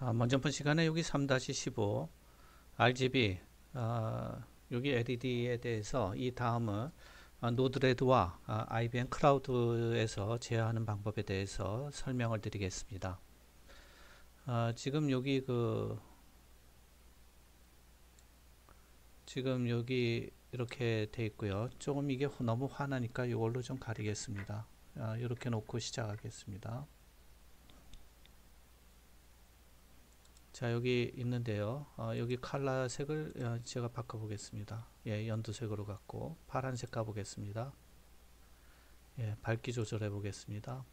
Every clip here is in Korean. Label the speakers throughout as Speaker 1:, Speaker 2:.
Speaker 1: 아, 먼저 본 시간에 여기 3-15 RGB 아, 여기 LED에 대해서 이 다음은 아, 노드레드와 아, IBM 클라우드에서 제어하는 방법에 대해서 설명을 드리겠습니다. 아, 지금 여기 그 지금 여기 이렇게 돼 있고요. 조금 이게 너무 환하니까 이걸로 좀 가리겠습니다. 아, 이렇게 놓고 시작하겠습니다. 자 여기 있는데요. 어, 여기 칼라 색을 어, 제가 바꿔 보겠습니다. 예 연두색으로 갖고 파란색 가 보겠습니다. 예 밝기 조절해 보겠습니다.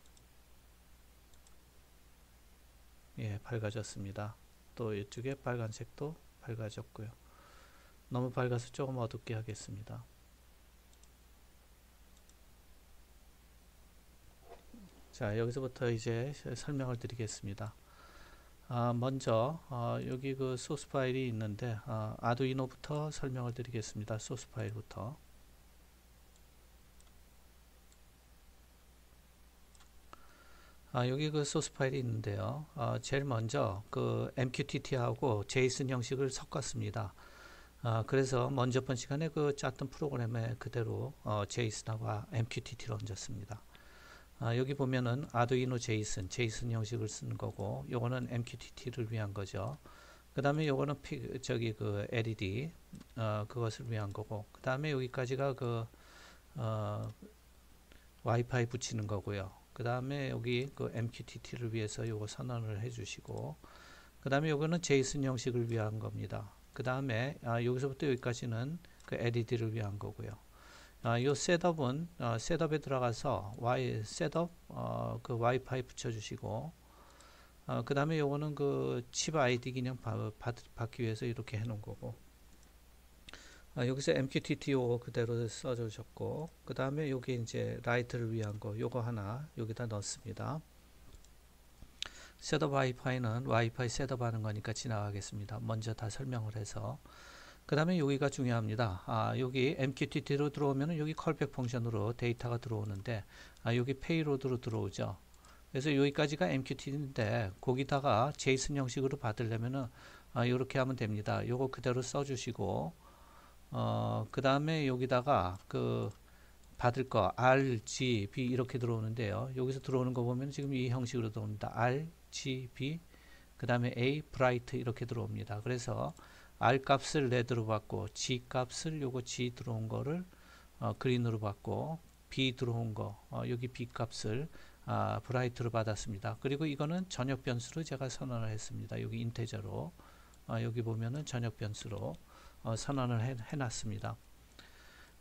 Speaker 1: 예 밝아졌습니다. 또 이쪽에 빨간색도 밝아졌고요. 너무 밝아서 조금 어둡게 하겠습니다. 자 여기서부터 이제 설명을 드리겠습니다 아, 먼저 어, 여기 그 소스 파일이 있는데 어, 아두이노부터 설명을 드리겠습니다. 소스 파일부터 아, 여기 그 소스 파일이 있는데요. 어, 제일 먼저 그 MQTT하고 JSON 형식을 섞었습니다. 아, 그래서 먼저 번 시간에 그 짰던 프로그램에 그대로 어, JSON하고 MQTT를 얹었습니다. 아, 여기 보면은 아두이노 제이슨, 제이슨 형식을 쓰는 거고, 요거는 MQTT를 위한 거죠. 그 다음에 요거는 피, 저기 그 LED, 어, 그것을 위한 거고, 그 다음에 여기까지가 그, 어, 와이파이 붙이는 거고요. 그 다음에 여기 그 MQTT를 위해서 요거 선언을 해 주시고, 그 다음에 요거는 제이슨 형식을 위한 겁니다. 그 다음에 아, 여기서부터 여기까지는 그 LED를 위한 거고요. 아, 요 셋업은 어, 셋업에 들어가서 Y 셋업 어, 그 와이파이 붙여주시고 어, 그 다음에 요거는 그 칩 아이디 그냥 받, 받 기 위해서 이렇게 해놓은 거고 아, 여기서 MQTT 요 그대로 써주셨고 그 다음에 여기 이제 라이트를 위한 거 요거 하나 여기다 넣습니다. 셋업 와이파이는 와이파이 셋업 하는 거니까 지나가겠습니다. 먼저 다 설명을 해서 그 다음에 여기가 중요합니다. 아, 여기 MQTT로 들어오면 여기 컬백 펑션으로 데이터가 들어오는데 아, 여기 페이로드로 들어오죠. 그래서 여기까지가 MQTT인데 거기다가 제이슨 형식으로 받으려면은 아, 이렇게 하면 됩니다. 요거 그대로 써주시고 어, 그 다음에 여기다가 그 받을 거 R, G, B 이렇게 들어오는데요. 여기서 들어오는 거 보면 지금 이 형식으로 들어옵니다. R, G, B 그 다음에 A, 브라이트 이렇게 들어옵니다. 그래서 R 값을 레드로 받고 G 값을 요거 G 들어온 거를 어, 그린으로 받고 B 들어온 거 어, 여기 B 값을 아, 브라이트로 받았습니다. 그리고 이거는 전역 변수로 제가 선언을 했습니다. 여기 인테저로 어, 여기 보면은 전역 변수로 어, 선언을 해, 해놨습니다.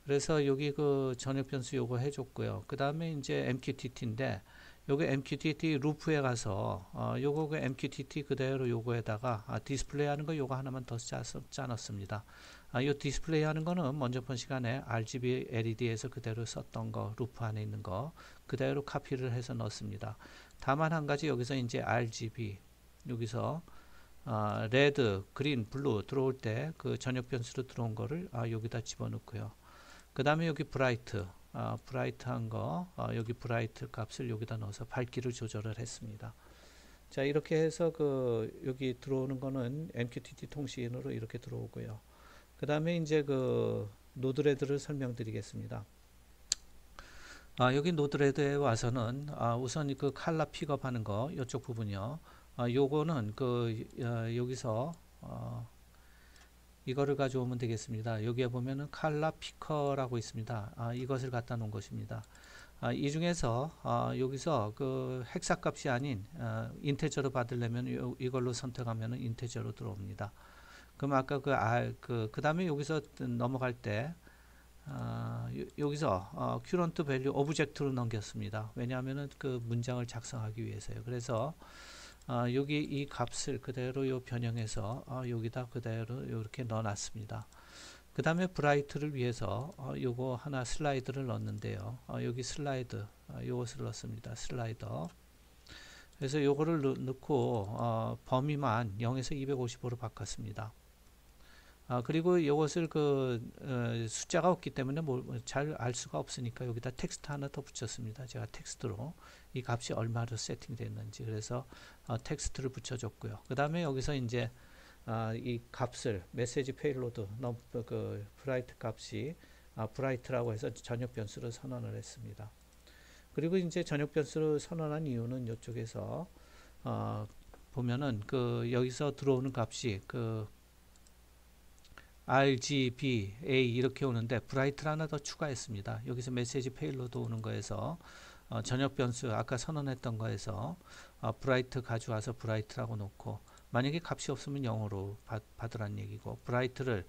Speaker 1: 그래서 여기 그 전역 변수 요거 해줬고요. 그 다음에 이제 MQTT인데 요게 MQTT 루프에 가서 어, 요거 그 MQTT 그대로 요거에다가 아, 디스플레이 하는 거 요거 하나만 더 짜, 짜놨습니다. 아, 요 디스플레이 하는 거는 먼저 본 시간에 RGB LED에서 그대로 썼던 거 루프 안에 있는 거 그대로 카피를 해서 넣습니다. 다만 한 가지 여기서 이제 RGB 여기서 아, 레드, 그린, 블루 들어올 때 그 전역 변수로 들어온 거를 아, 여기다 집어넣고요. 그 다음에 여기 브라이트 어, 브라이트한 거 어, 여기 브라이트 값을 여기다 넣어서 밝기를 조절을 했습니다. 자 이렇게 해서 그 여기 들어오는 거는 MQTT 통신으로 이렇게 들어오고요. 그 다음에 이제 그 노드레드를 설명드리겠습니다. 아, 여기 노드레드에 와서는 아, 우선 그 칼라 픽업하는 거 이쪽 부분이요. 아, 요거는 그 어, 여기서 어, 이거를 가져오면 되겠습니다. 여기에 보면은 칼라 피커라고 있습니다. 아, 이것을 갖다 놓은 것입니다. 아, 이 중에서 아, 여기서 그 헥사 값이 아닌 아, 인테저로 받으려면 요, 이걸로 선택하면 인테저로 들어옵니다. 그럼 아까 그, 아, 그, 그 다음에 여기서 넘어갈 때, 아, 여기서 어, current value object로 넘겼습니다. 왜냐하면은 그 문장을 작성하기 위해서요. 그래서 아, 여기 이 값을 그대로 요 변형해서 아, 여기다 그대로 이렇게 넣어놨습니다. 그 다음에 브라이트를 위해서 어, 요거 하나 슬라이드를 넣었는데요. 어, 여기 슬라이드 어, 요것을 넣습니다. 슬라이더 그래서 요거를 넣 고 어, 범위만 0에서 255로 바꿨습니다. 아, 그리고 이것을 그 어, 숫자가 없기 때문에 잘알 수가 없으니까 여기다 텍스트 하나 더 붙였습니다. 제가 텍스트로 이 값이 얼마로 세팅됐는지 그래서 어, 텍스트를 붙여줬고요. 그 다음에 여기서 이제 아, 이 값을 메시지 페일로드 그 브라이트 값이 아, 브라이트라고 해서 전역 변수를 선언을 했습니다. 그리고 이제 전역 변수를 선언한 이유는 이쪽에서 어, 보면은 그 여기서 들어오는 값이 그 RGB, A 이렇게 오는데 브라이트를 하나 더 추가했습니다. 여기서 메시지 페일로드 오는 거에서 어, 전역 변수 아까 선언했던 거에서 어, 브라이트 가져와서 브라이트라고 놓고 만약에 값이 없으면 0으로 받, 받으란 얘기고 브라이트를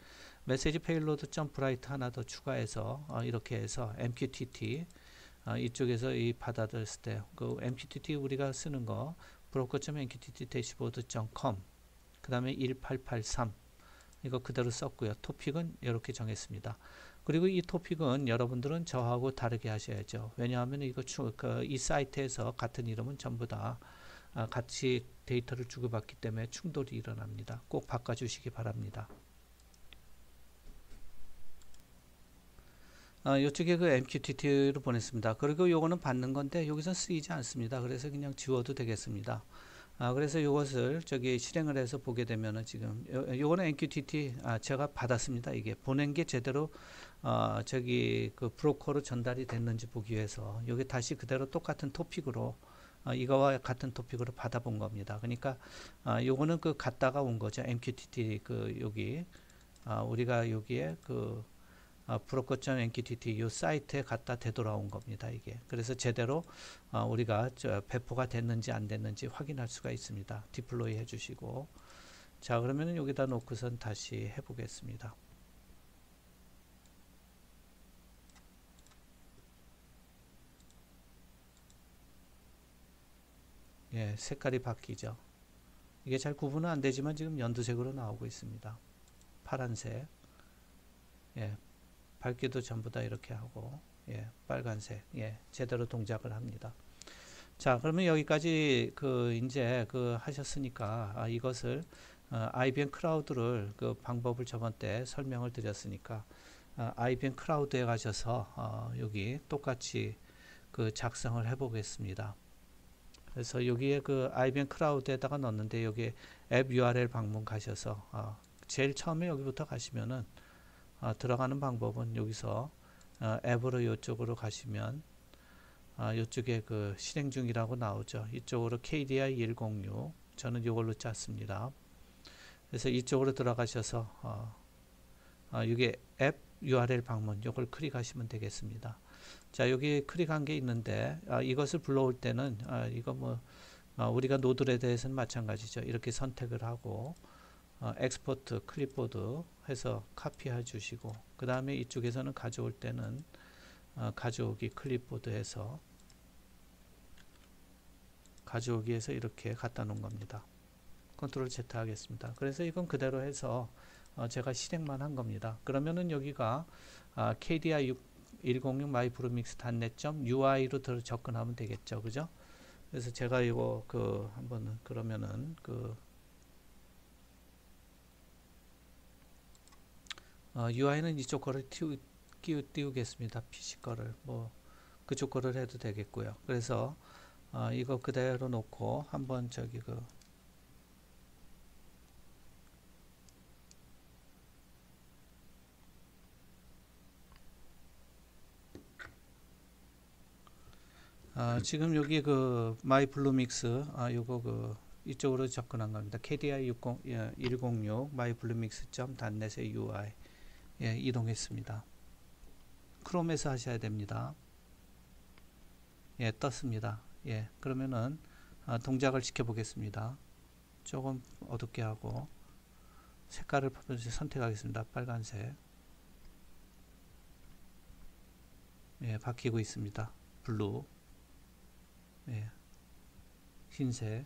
Speaker 1: 메시지 페일로드 점 브라이트 하나 더 추가해서 어, 이렇게 해서 MQTT 어, 이쪽에서 이 받아들였을 때 그 MQTT 우리가 쓰는 거 broker.mqtt dashboard.com 그 다음에 1883 이거 그대로 썼고요. 토픽은 이렇게 정했습니다. 그리고 이 토픽은 여러분들은 저하고 다르게 하셔야죠. 왜냐하면 이거 그, 이 사이트에서 같은 이름은 전부 다 아, 같이 데이터를 주고받기 때문에 충돌이 일어납니다. 꼭 바꿔주시기 바랍니다. 어, 이쪽에 그 MQTT로 보냈습니다. 그리고 요거는 받는 건데 여기서 쓰이지 않습니다. 그래서 그냥 지워도 되겠습니다. 아, 그래서 이것을 저기 실행을 해서 보게 되면은 지금 요, 요거는 MQTT 아, 제가 받았습니다. 이게 보낸 게 제대로 어, 저기 그 브로커로 전달이 됐는지 보기 위해서 여기 다시 그대로 똑같은 토픽으로 어, 이거와 같은 토픽으로 받아본 겁니다. 그러니까 어, 요거는 그 갔다가 온 거죠. MQTT 그 여기 아, 우리가 여기에 그 어, 브로커점 NQTT 이 사이트에 갖다 되돌아온 겁니다. 이게 그래서 제대로 어, 우리가 배포가 됐는지 안 됐는지 확인할 수가 있습니다. 디플로이 해주시고 자 그러면 여기다 놓고선 다시 해보겠습니다. 예, 색깔이 바뀌죠. 이게 잘 구분은 안 되지만 지금 연두색으로 나오고 있습니다. 파란색. 예, 밝기도 전부 다 이렇게 하고 예, 빨간색 예, 제대로 동작을 합니다. 자, 그러면 여기까지 그 이제 그 하셨으니까 아, 이것을 어, IBM 클라우드를 그 방법을 저번 때 설명을 드렸으니까 어, IBM 클라우드에 가셔서 어, 여기 똑같이 그 작성을 해보겠습니다. 그래서 여기에 그 IBM 클라우드에다가 넣는데 여기 앱 URL 방문 가셔서 어, 제일 처음에 여기부터 가시면은 어, 들어가는 방법은 여기서 어, 앱으로 이쪽으로 가시면 어, 이쪽에 그 실행 중이라고 나오죠. 이쪽으로 KDI 106 저는 이걸로 짰습니다. 그래서 이쪽으로 들어가셔서 어, 어, 이게 앱 URL 방문 이걸 클릭하시면 되겠습니다. 자 여기 클릭한 게 있는데 아, 이것을 불러올 때는 아, 이거 뭐 아, 우리가 노드에 대해서는 마찬가지죠. 이렇게 선택을 하고 어, 엑스포트 클립보드 해서 카피해 주시고 그 다음에 이쪽에서는 가져올 때는 어, 가져오기 클립보드 해서 가져오기 해서 이렇게 갖다 놓은 겁니다. 컨트롤 Z 하겠습니다. 그래서 이건 그대로 해서 어, 제가 실행만 한 겁니다. 그러면은 여기가 아, KDI 106 마이브루믹스 단넷점 UI로 들 접근하면 되겠죠. 그죠? 그래서 제가 이거 그 한번 그러면은 그 어, UI는 이쪽 거를 띄우, 띄우, 띄우겠습니다. PC 거를 뭐 그쪽 거를 해도 되겠고요. 그래서 어, 이거 그대로 놓고 한번 저기 그 아, 지금 여기 그 마이 블루믹스 아 요거 그 이쪽으로 접근한 겁니다. KDI 60, 예, 106 마이 블루믹스 점 단넷의 UI 예, 이동했습니다. 크롬에서 하셔야 됩니다. 예, 떴습니다. 예, 그러면은 아, 동작을 지켜보겠습니다. 조금 어둡게 하고 색깔을 선택하겠습니다. 빨간색. 예, 바뀌고 있습니다. 블루. 예, 흰색.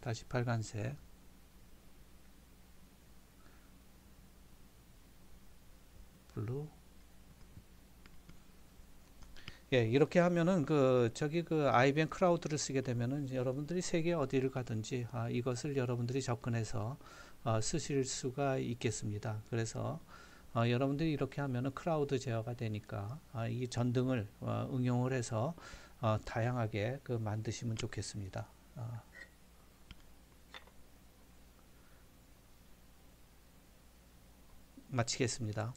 Speaker 1: 다시 빨간색. 블루 예, 이렇게 하면은 그 저기 그 IBM 클라우드를 쓰게 되면은 여러분들이 세계 어디를 가든지 아, 이것을 여러분들이 접근해서 어, 쓰실 수가 있겠습니다. 그래서 어, 여러분들이 이렇게 하면은 클라우드 제어가 되니까 아, 이 전등을 어, 응용을 해서 어, 다양하게 그 만드시면 좋겠습니다. 아, 마치겠습니다.